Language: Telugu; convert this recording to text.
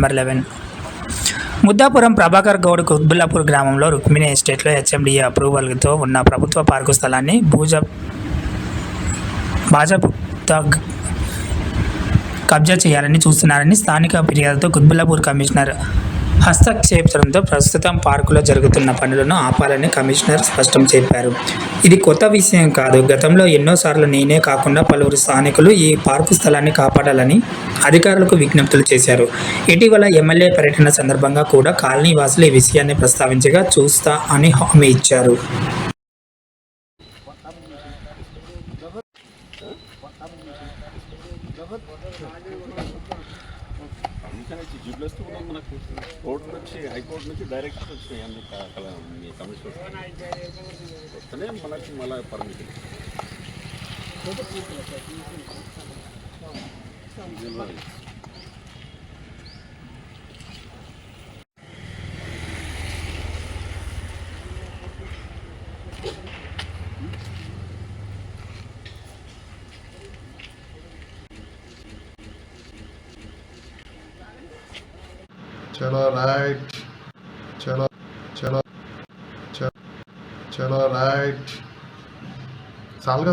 నెంబర్ లెవెన్ ముద్దాపురం ప్రభాకర్ గౌడ్ కుత్బుల్లాపూర్ గ్రామంలో రుక్మిణి ఎస్టేట్లో హెచ్ఎండిఏ అప్రూవల్తో ఉన్న ప్రభుత్వ పార్కు స్థలాన్ని భూజ భాజపా కబ్జా చేయాలని చూస్తున్నారని స్థానిక ఫిర్యాదుతో కుత్బుల్లాపూర్ కమిషనర్ హస్తక్షేపంతో ప్రస్తుతం పార్కులో జరుగుతున్న పనులను ఆపాలని కమిషనర్ స్పష్టం చెప్పారు ఇది కొత్త విషయం కాదు. గతంలో ఎన్నోసార్లు నేనే కాకుండా పలువురు స్థానికులు ఈ పార్కు స్థలాన్ని కాపాడాలని అధికారులకు విజ్ఞప్తులు చేశారు. ఇటీవల ఎమ్మెల్యే పర్యటన సందర్భంగా కూడా కాలనీ వాసులు ఈ విషయాన్ని ప్రస్తావించగా చూస్తా అని హామీ ఇచ్చారు. నుంచి జిబ్లెస్తూ కూడా మనకు కోర్టు నుంచి హైకోర్టు నుంచి డైరెక్ట్ వచ్చినాయి అన్ని మీ కమిషనర్ వస్తేనే మనకు మళ్ళీ పర్మిషన్ चलो राइट। चलो चलो चलो राइट। साल का।